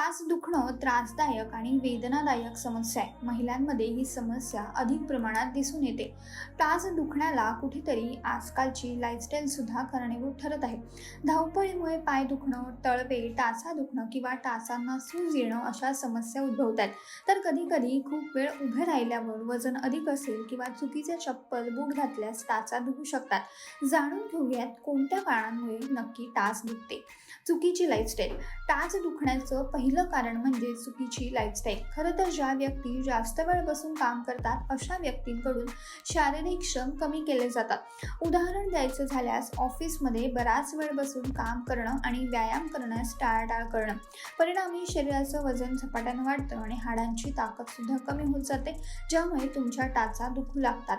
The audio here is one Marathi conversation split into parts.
टाच दुखणं त्रासदायक आणि वेदनादायक समस्या आहे. महिलांमध्ये ही समस्या अधिक प्रमाणात दिसून येते. टाच दुखण्याला कुठेतरी आजकालची लाईफस्टाईल सुद्धा कारणीभूत ठरत आहे. धावपळीमुळे पाय दुखणं तळवे टाचा दुखणं किंवा टाचांना सूज येणं अशा समस्या उद्भवतात. तर कधी कधी खूप वेळ उभे राहिल्यावर वजन अधिक असेल किंवा चुकीचे चप्पल बूट घातल्यास टाचा दुखू शकतात. जाणून घेऊयात कोणत्या कारणांमुळे नक्की टाच दुखते. चुकीची लाईफस्टाईल टाच दुखण्याचं पहिलं कारण म्हणजे चुकीची लाईफस्टाईल खरं तर ज्या व्यक्ती जास्त वेळ बसून काम करतात अशा व्यक्तींकडून शारीरिक श्रम कमी केले जातात. उदाहरण द्यायचं झाल्यास ऑफिसमध्ये बराच वेळ बसून काम करणं आणि व्यायाम करण्यास टाळाटाळ करणं. परिणामी शरीराचं वजन झपाट्यानं वाढतं आणि हाडांची ताकद सुद्धा कमी होत जाते ज्यामुळे तुमच्या टाचा दुखू लागतात.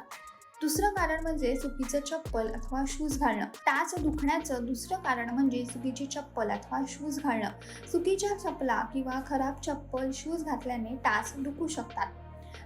दुसरं कारण म्हणजे चुकीचं चप्पल अथवा शूज घालणं. टाच दुखण्याचं दुसरं कारण म्हणजे चुकीची चप्पल अथवा शूज घालणं. चुकीच्या चपला किंवा खराब चप्पल शूज घातल्याने टाच दुखू शकतात.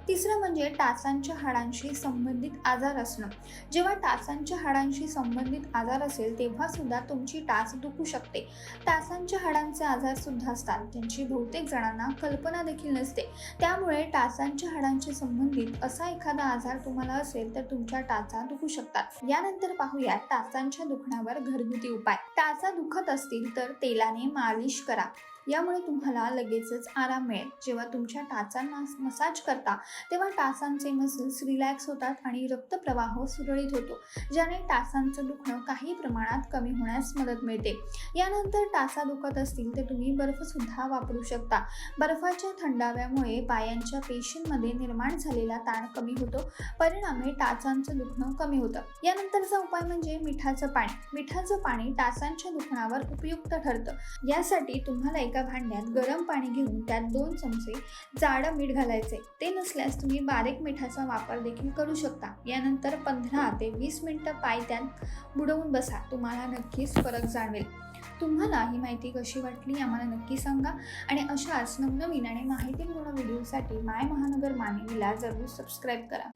तिसरं म्हणजे टाचांच्या हाडांशी संबंधित आजार असणं. जेव्हा टाचांच्या हाडांशी संबंधित आजार असेल तेव्हा सुद्धा तुमची टाच दुखू शकते. टाचांच्या हाडांचे आजार सुद्धा असतात. त्यांची बहुतेक जणांना कल्पना देखील नसते. त्यामुळे टाचांच्या हाडांशी संबंधित असा एखादा आजार तुम्हाला असेल तर तुमच्या टाचा दुखू शकतात. यानंतर पाहूया टाचांच्या दुखण्यावर घरगुती उपाय. टाचा दुखत असतील तर तेलाने मालिश करा. यामुळे तुम्हाला लगेचच आराम मिळेल. जेव्हा तुमच्या टाचांना मसाज करता तेव्हा टाचांचे मसल्स रिलॅक्स होतात आणि रक्तप्रवाह सुरळीत होतो ज्याने टाचांचं दुखणं काही प्रमाणात कमी होण्यास मदत मिळते. यानंतर टाचा दुखत असतील तर तुम्ही बर्फसुद्धा वापरू शकता. बर्फाच्या थंडाव्यामुळे पायांच्या पेशींमध्ये निर्माण झालेला ताण कमी होतो परिणामी टाचांचं दुखणं कमी होतं. यानंतरचा उपाय म्हणजे मिठाचं पाणी. मिठाचं पाणी टाचांच्या दुखण्यावर उपयुक्त ठरतं. यासाठी तुम्हाला एका भांड्यात गरम पाणी घेऊन त्यात दोन चमचे जाडं मीठ घालायचे. ते नसल्यास तुम्ही बारीक मिठाचा वापर देखील करू शकता. यानंतर पंधरा ते वीस मिनटं पाय त्यात बुडवून बसा. तुम्हाला नक्कीच फरक जाणवेल. तुम्हाला ही माहिती कशी वाटली आम्हाला नक्की सांगा. आणि अशाच नवनवीन आणि माहितीपूर्ण व्हिडिओसाठी माय महानगर मानिनीला जरूर सबस्क्राईब करा.